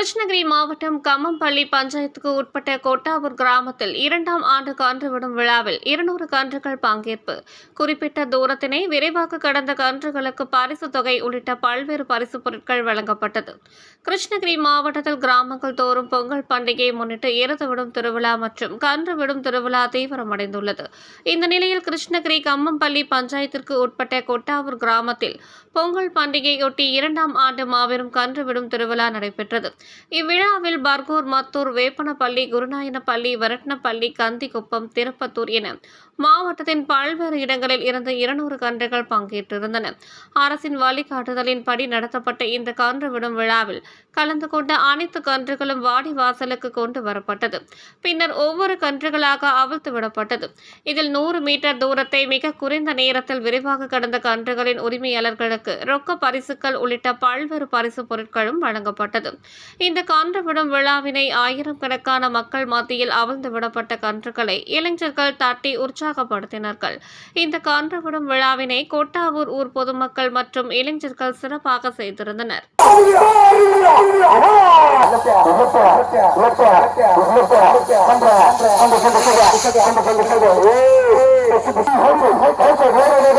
கிருஷ்ணகிரி மாவட்டம் கம்மம்பள்ளி பஞ்சாயத்துக்கு உட்பட்ட கோட்டாவூர் கிராமத்தில் இரண்டாம் ஆண்டு கன்று விடும் விழாவில் இருநூறு கன்றுகள் பங்கேற்பு. குறிப்பிட்ட தூரத்தினை விரைவாக கடந்த கன்றுகளுக்கு பரிசு தொகை உள்ளிட்ட பல்வேறு பரிசு பொருட்கள் வழங்கப்பட்டது. கிருஷ்ணகிரி மாவட்டத்தில் கிராமங்கள் தோறும் பொங்கல் பண்டிகையை முன்னிட்டு இறந்து விடும் திருவிழா மற்றும் கன்று விடும் திருவிழா தீவிரமடைந்துள்ளது. இந்த நிலையில் கிருஷ்ணகிரி கம்மம்பள்ளி பஞ்சாயத்திற்கு உட்பட்ட கொட்டாவூர் கிராமத்தில் பொங்கல் பண்டிகையொட்டி இரண்டாம் ஆண்டு மாபெரும் கன்று விடும் திருவிழா நடைபெற்றது. இவ்விழாவில் பர்கூர் மத்தூர் வேப்பனப்பள்ளி குருநாயனப்பள்ளி வரட்னப்பள்ளி கந்திக்குப்பம் திருப்பத்தூர் என மாவட்டத்தின் பல்வேறு இடங்களில் இருந்து இருநூறு கன்றுகள் பங்கேற்றிருந்தன. அரசின் வழிகாட்டுதலின்படி நடத்தப்பட்ட இந்த கன்று விடும் விழாவில் கலந்து கொண்ட அனைத்து கன்றுகளும் வாடி வாசலுக்கு கொண்டு வரப்பட்டது. பின்னர் ஒவ்வொரு கன்றுகளாக அவிழ்த்து விடப்பட்டது. இதில் நூறு மீட்டர் தூரத்தை மிக குறைந்த நேரத்தில் விரைவாக கடந்த கன்றுகளின் உரிமையாளர்களுக்கு ரொக்க பரிசுகள் உள்ளிட்ட பல்வேறு பரிசு பொருட்களும் வழங்கப்பட்டது. இந்த கன்றுவிடும் விழாவினை ஆயிரம் கணக்கான மக்கள் மத்தியில் அவிழ்ந்து விடப்பட்ட கன்றுகளை இளைஞர்கள் தட்டி உற்சாகப்படுத்தினார்கள் இந்த கன்றுவிடும் விழாவினை கோட்டாவூர் ஊர் பொதுமக்கள் மற்றும் இளைஞர்கள் சிறப்பாக செய்திருந்தனர்